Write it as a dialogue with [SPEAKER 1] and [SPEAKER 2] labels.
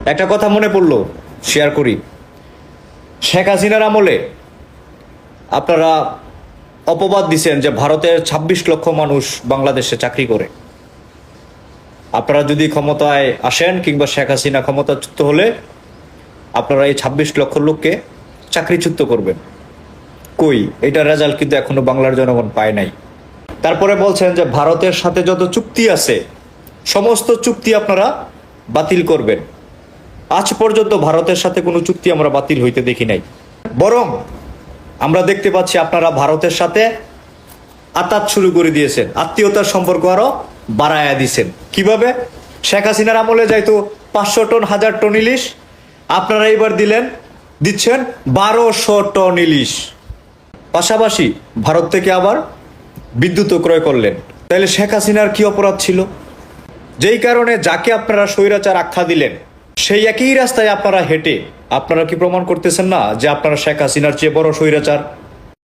[SPEAKER 1] একটা কথা মনে পড়ল শেয়ার করি। শেখ হাসিনার আমলে আপনারা অপবাদ দিছেন যে ভারতের ২৬ লক্ষ মানুষ বাংলাদেশে চাকরি করে। আপনারা যদি ক্ষমতায় আসেন কিংবা শেখ হাসিনা ক্ষমতাচ্যুত হলে আপনারা এই ২৬ লক্ষ লোককে চাকরিচ্যুত করবেন। কই? এটা রেজাল্ট কিন্তু এখনও বাংলার জনগণ পায় নাই। তারপরে বলছেন যে ভারতের সাথে যত চুক্তি আছে, সমস্ত চুক্তি আপনারা বাতিল করবেন। আজ পর্যন্ত ভারতের সাথে কোনো চুক্তি আমরা বাতিল হইতে দেখি নাই। বরং আমরা দেখতে পাচ্ছি আপনারা ভারতের সাথে আতাত শুরু করে দিয়েছেন। আত্মীয়তার সম্পর্ক আরও বাড়ায়া দিছেন কীভাবে? শেখ হাসিনার আমলে যাইতো পাঁচশো টন, হাজার টন ইলিশ। আপনারা এবার দিলেন, দিচ্ছেন বারোশো টন ইলিশ। পাশাপাশি ভারত থেকে আবার বিদ্যুৎ ক্রয় করলেন। তাহলে শেখ হাসিনার কি অপরাধ ছিল? যেই কারণে যাকে আপনারা স্বৈরাচার আখ্যা দিলেন সেই একই রাস্তায় আপনারা হেঁটে আপনারা কি প্রমাণ করতেছেন না যে আপনারা শেখ হাসিনার চেয়ে বড় স্বৈরাচার?